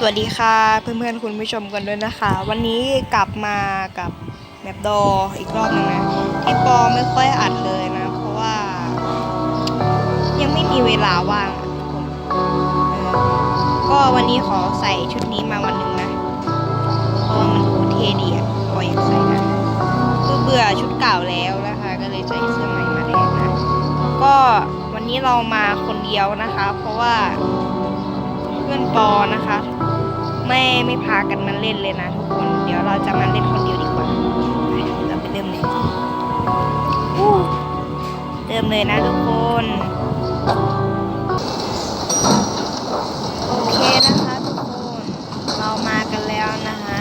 สวัสดีค่ะเพื่อนๆคุณผู้ชมกันด้วยนะคะ วันนี้กลับมากับแมปดออีกรอบหนึงนะที่ปอไม่ค่อยอัดเลยนะ เพราะว่า ยังไม่มีเวลาว่างอะทุกคนก็วันนี้ขอใส่ชุดนี้มาวันหนึ่งนะเพราะว่ามันดูเท่ดีอะปออยากใส่นะคือเบื่อชุดเก่าแล้วนะคะ ก็เลยใส่เสื้อใหม่มาแทนนะก็วันนี้เรามาคนเดียวนะคะ เพราะว่าเพื่อนปอนะคะ ไม่ไม่พากันมาเล่นเลยนะทุกคน เดี๋ยวเราจะมาเล่นคนเดียวดีกว่าเราไปเริ่มเลยเริ่มเลยนะทุกคน โอเคนะคะทุกคนเรามากันแล้วนะคะ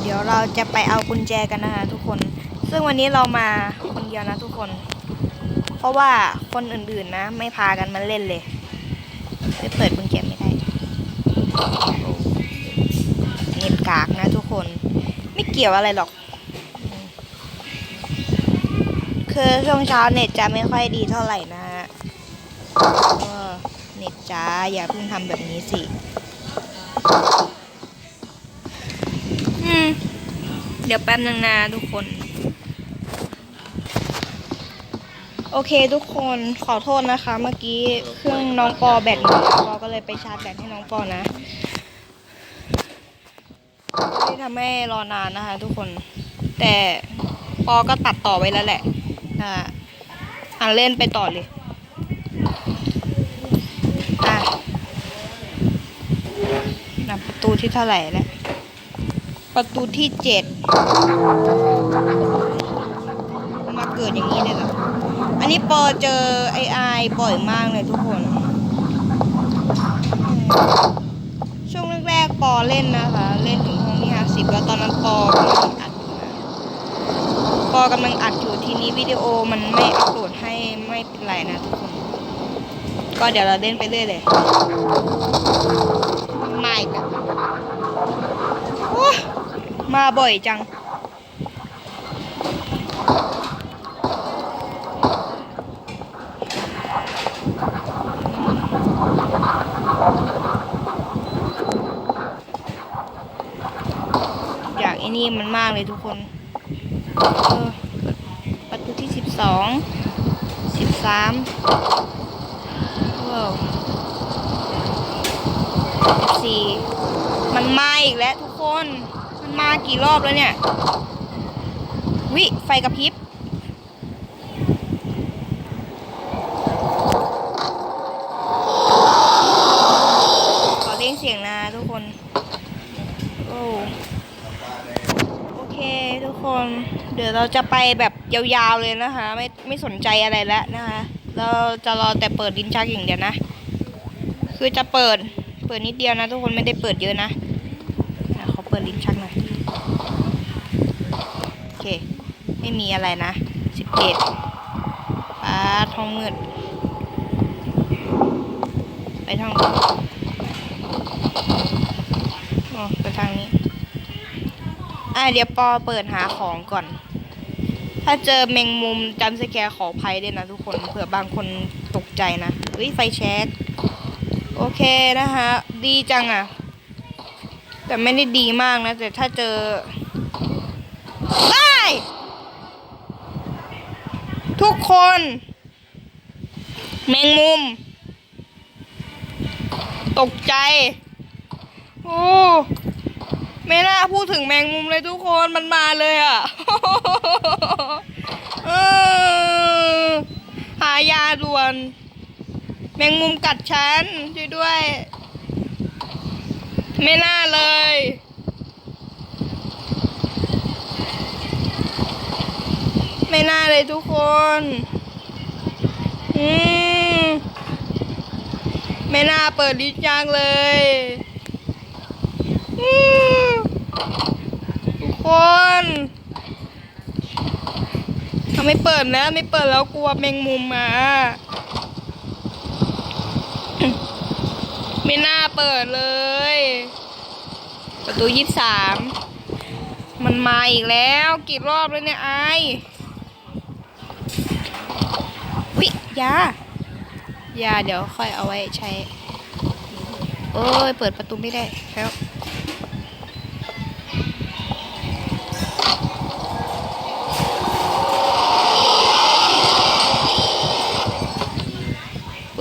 เดี๋ยวเราจะไปเอากุญแจกันนะคะทุกคน ซึ่งวันนี้เรามาคนเดียวนะทุกคน เพราะว่าคนอื่นๆนะ ไม่พากันมาเล่นเลยไปเปิดกุญ เน็ตกากนะทุกคน ไม่เกี่ยวอะไรหรอก คือช่วงเช้าเน็ตจะไม่ค่อยดีเท่าไหร่นะฮะเน็ตจ้าอย่าเพิ่งทำแบบนี้สิเดี๋ยวแป๊บนึงนะทุกคน โอเคทุกคนขอโทษนะคะ เมื่อกี้เครื่องน้องปอแบตหมดปอก็เลยไปชาร์จแบตให้น้องปอนะที่ทำให้รอนานนะคะ ทุกคน แต่ปอก็ตัดต่อไว้แล้วแหละอ่าอ่านเล่นไปต่อเลยอะนับประตูที่เท่าไหร่แล้วประตูที่เจ็ดมาเกิดอย่างนี้เลยเหรอ นนี้ปอเจอไอไอบ่อยมากเลยทุกคน ช่วงแรกๆปอเล่นนะคะ เล่นถึงห้องที่ห้าสิบแล้วตอนนั้นปอกำลังอัดอยู่นะปอกำลังอัดอยู่ทีนี้วิดีโอมันไม่อัปโหลดให้ไม่เป็นไรนะทุกคน ก็เดี๋ยวเราเล่นไปเรื่อยเลยมาอีกแล้วมาบ่อยจัง อยากไอ้นี่ มากเลยทุกคนออประตูที่สิบสองสิบสามว้าวสี่มันมาอีกแล้วทุกคน มันมากี่รอบแล้วเนี่ย วิ ไฟกระพริบขอเล่นเสียงนะทุกคน โอ้ คน เดี๋ยวเราจะไปแบบยาวๆเลยนะคะ ไม่ไม่สนใจอะไรแล้วนะคะ เราจะรอแต่เปิดดินชักอย่างเดียวนะ คือจะเปิดเปิดนิดเดียวนะ ทุกคนไม่ได้เปิดเยอะนะอะขอเปิดลิ้นชักหน่อยโอเค ไม่มีอะไรนะสิบเจ็ดป้าทองมืด ไปทางอ๋อไปทางนี้ อะเดี๋ยวปอเปิดหาของก่อน ถ้าเจอแมงมุมจำสแกร์ขอภัยด้วยนะทุกคนเผื่อบางคนตกใจนะเฮ้ยไฟแช็กโอเคนะคะ ดีจังอะ่ะ แต่ไม่ได้ดีมากนะ แต่ถ้าเจอไอ้ทุกคน แมงมุม ตกใจ โอ้ ไม่น่าพูดถึงแมงมุมเลยทุกคนมันมาเลยอะหายาด่วน แมงมุมกัดฉันช่วยด้วย ไม่น่าเลย ไม่น่าเลยทุกคน อืมไม่น่าเปิดลิ้นจังเลย อืม ทุกคนทำไม่เปิดแล้วไม่เปิดแล้วกลัวแมงมุมมาไม่น่าเปิดเลย ประตูยี่สามมันมาอีกแล้วกี่รอบแล้วเนี่ยไอวิยายาเดี๋ยวค่อยเอาไว้ใช้เอ้ย เปิดประตูไม่ได้แล้ว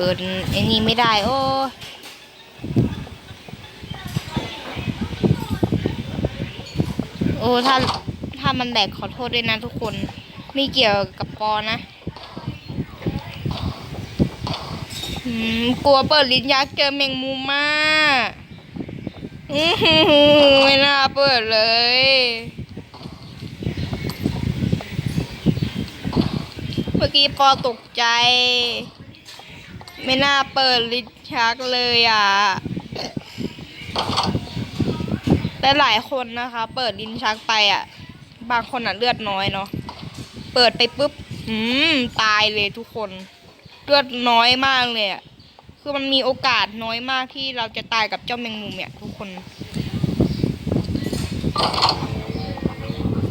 ปิดไอ้นี่ไม่ได้ โอ้โอ้ถ้าถ้ามันแหลกขอโทษด้วยนะทุกคน ไม่เกี่ยวกับปอนะอืมกลัวเปิดลิ้นยักษ์เจอแมงมุมมากอือหือไม่น่าเปิดเลย เมื่อกี้ปอตกใจ ไม่น่าเปิดลิ้นชักเลยอะ แต่หลายคนนะคะ เปิดลิ้นชักไปอะ บางคนอะเลือดน้อยเนาะ เปิดไปปุ๊บ อืม ตายเลยทุกคน เลือดน้อยมากเลยอะ คือมันมีโอกาสน้อยมากที่เราจะตายกับเจ้าแมงมุมเนี่ยทุกคน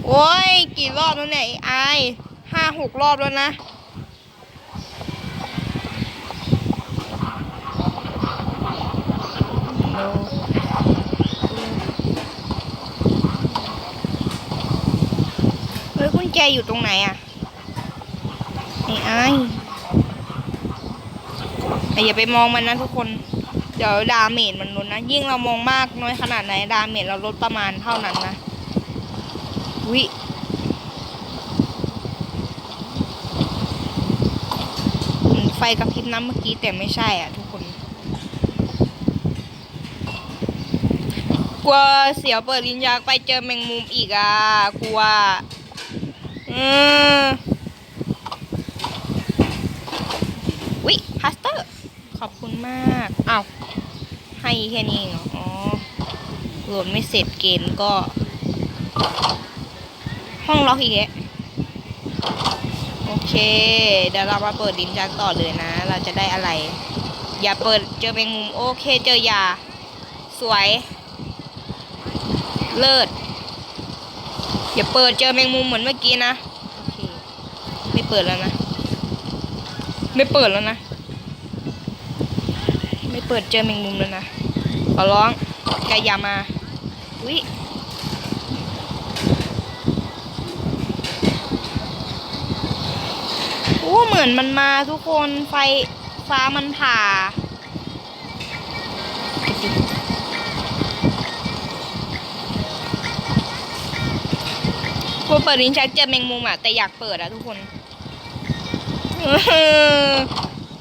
โอ้ย กี่รอบแล้วเนี่ยไอ้ห้าหกรอบแล้วนะ เฮ้ยกุญ แจอยู่ตรงไหนอะไอ้ไอ้ายแต่อย่าไปมองมันนะทุกคน เดี๋ยวดาเมจมันลดนะ ยิ่งเรามองมากน้อยขนาดไหนดาเมจเราลดประมาณเท่านั้นนะ วิไฟกระพริบน้ำเมื่อกี้แต่ไม่ใช่อะทุกคน กลัวเสียวเปิดลิ้นยักไปเจอแมงมุมอีกอะ กลัว อืมวิพาสเตอร์ ขอบคุณมากอ้าวให้แค่นี้เองเหรออ๋อโหลดไม่เสร็จเกมก็ ห้องล็อกอีกแล้วโอเค เดี๋ยวเรามาเปิดดินจักต่อเลยนะ เราจะได้อะไร อย่าเปิดเจอแมงมุมโอเคเจอยา สวย เลิศ อย่าเปิดเจอแมงมุมเหมือนเมื่อกี้นะโอเคไม่เปิดแล้วนะ ไม่เปิดแล้วนะ ไม่เปิดเจอแมงมุมแล้วนะขอร้องแกอย่ามาอุ้ยโอ้เหมือนมันมาทุกคนไฟฟ้ามันผ่า กูเปิดลิ้นชักเจอแมงมุมอะแต่อยากเปิดอะทุกคน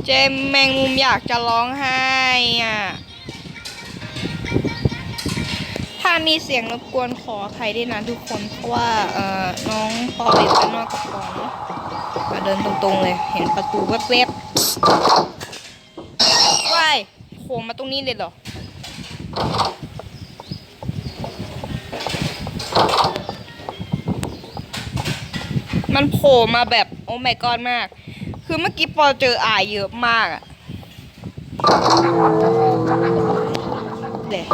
เจมแมงมุมอยากจะร้องไห้อะ ถ้ามีเสียงรบกวนขอใครด้วยนะทุกคน เพราะว่าเอ่อน้องพออยู่ด้านนอกกับปองมาเดินตรงๆเลย เห็นประตูแวบๆว้ายโผล่มาตรงนี้เลยเหรอ มันโผล่มาแบบโอ้ my god มาก คือเมื่อกี้ปอเจออายเยอะมากอะเดี๋ยว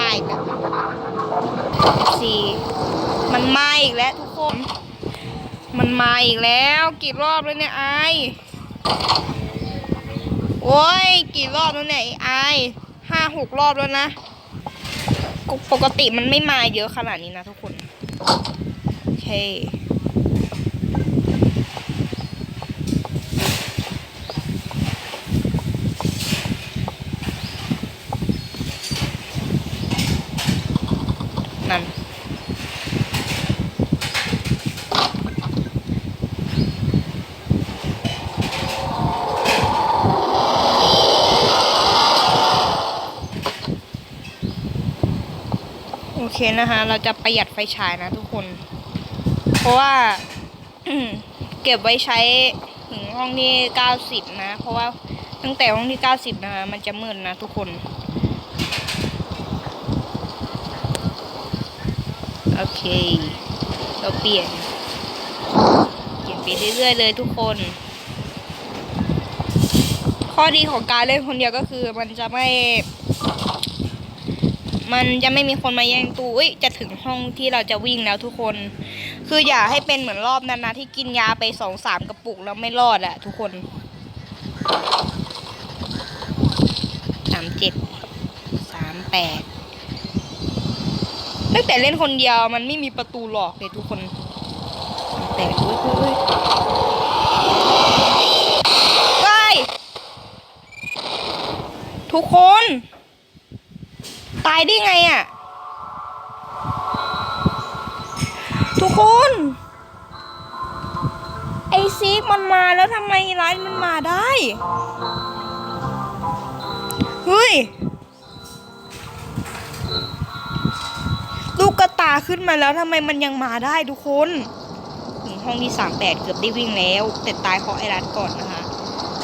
มาอีกแล้วสี่มันมาอีกแล้วทุกคน มันมาอีกแล้วกี่รอบแล้วเนี่ยไอโอ้ยกี่รอบแล้วเนี่ยไอห้าหกรอบแล้วนะ ปกติมันไม่มาเยอะขนาดนี้นะทุกคน เค นั่น โอเคนะคะ เราจะประหยัดไฟฉายนะทุกคน เพราะว่าเก็บไว้ใช้ถึงห้องที่เก้าสิบนะ เพราะว่าตั้งแต่ห้องที่เก้าสิบนะคะมันจะมืดนะทุกคน โอเค เราเปลี่ยน เปลี่ยนไปเรื่อยๆเลยทุกคน ข้อดีของการเล่นคนเดียวก็คือมันจะไม่ มันจะไม่มีคนมาแย่งตู้อุ้ยจะถึงห้องที่เราจะวิ่งแล้วทุกคน คืออย่าให้เป็นเหมือนรอบนั้นนะที่กินยาไปสองสามกระปุกแล้วไม่รอดอะทุกคนสามเจ็ดสามแปดตั้งแต่เล่นคนเดียวมันไม่มีประตูหลอกเลยทุกคนแต่อุ้ยอุ้ยเฮ้ยทุกคน ตาย ได้ไงอะ่ะ ทุกคน ไอซีกมันมาแล้วทำไมร้านมันมาได้ เฮ้ยลูกกระตาขึ้นมาแล้วทำไมมันยังมาได้ทุกคนถึงห้องที่สามแปดเกือบได้วิ่งแล้ว แต่ตายเพราะไอรัดก่อนนะคะ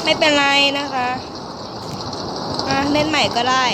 ไม่เป็นไรนะคะ อะเล่นใหม่ก็ได้